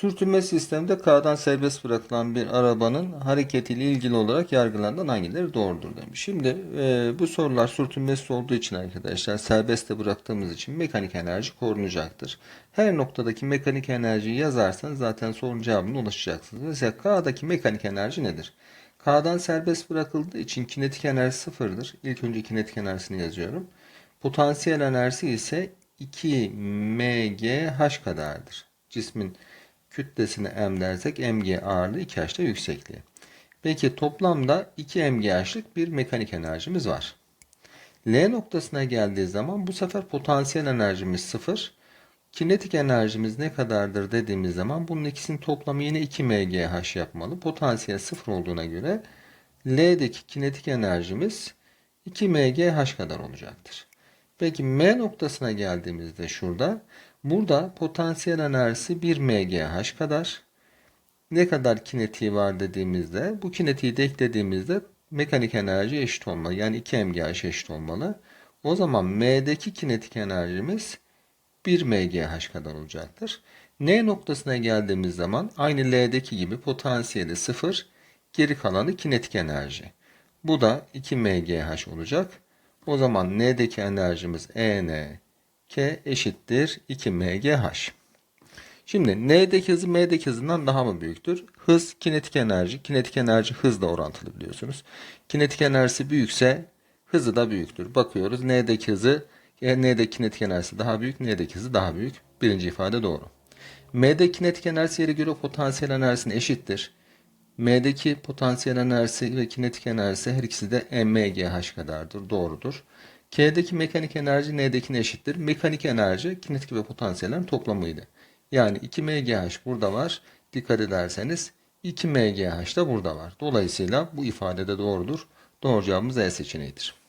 Sürtünme sistemde K'dan serbest bırakılan bir arabanın hareketiyle ilgili olarak yargılanan hangileri doğrudur demiş. Şimdi e, bu sorular sürtünmesiz olduğu için arkadaşlar serbestte bıraktığımız için mekanik enerji korunacaktır. Her noktadaki mekanik enerjiyi yazarsanız zaten sorunun cevabına ulaşacaksınız. Mesela K'daki mekanik enerji nedir? K'dan serbest bırakıldığı için kinetik enerji sıfırdır. İlk önce kinetik enerjisini yazıyorum. Potansiyel enerjisi ise 2 mgh kadardır. Cismin kütlesine m dersek mg ağırlığı 2h da yüksekliği. Peki toplamda 2 mgh'lık bir mekanik enerjimiz var. L noktasına geldiği zaman bu sefer potansiyel enerjimiz 0. Kinetik enerjimiz ne kadardır dediğimiz zaman bunun ikisinin toplamı yine 2 mgh yapmalı. Potansiyel 0 olduğuna göre L'deki kinetik enerjimiz 2 mgh kadar olacaktır. Peki M noktasına geldiğimizde şurada burada potansiyel enerjisi 1 mgh kadar. Ne kadar kinetiği var dediğimizde bu kinetiği de eklediğimizde mekanik enerji eşit olmalı. Yani 2 mgh eşit olmalı. O zaman M'deki kinetik enerjimiz 1 mgh kadar olacaktır. N noktasına geldiğimiz zaman aynı L'deki gibi potansiyeli 0, geri kalanı kinetik enerji. Bu da 2 mgh olacak. O zaman N'deki enerjimiz EN K eşittir 2 mgh. Şimdi N'deki hızı M'deki hızından daha mı büyüktür? Hız kinetik enerji. Kinetik enerji hızla orantılı biliyorsunuz. Kinetik enerjisi büyükse hızı da büyüktür. Bakıyoruz N'deki hızı e, N'deki kinetik enerjisi daha büyük, N'deki hızı daha büyük. Birinci ifade doğru. M'de kinetik enerjisi yere göre potansiyel enerjisine eşittir. M'deki potansiyel enerjisi ve kinetik enerjisi her ikisi de mgh kadardır. Doğrudur. K'deki mekanik enerji N'dekine eşittir. Mekanik enerji kinetik ve potansiyellerin toplamıydı. Yani 2 mgh burada var. Dikkat ederseniz 2 mgh da burada var. Dolayısıyla bu ifade de doğrudur. Doğru cevabımız E seçeneğidir.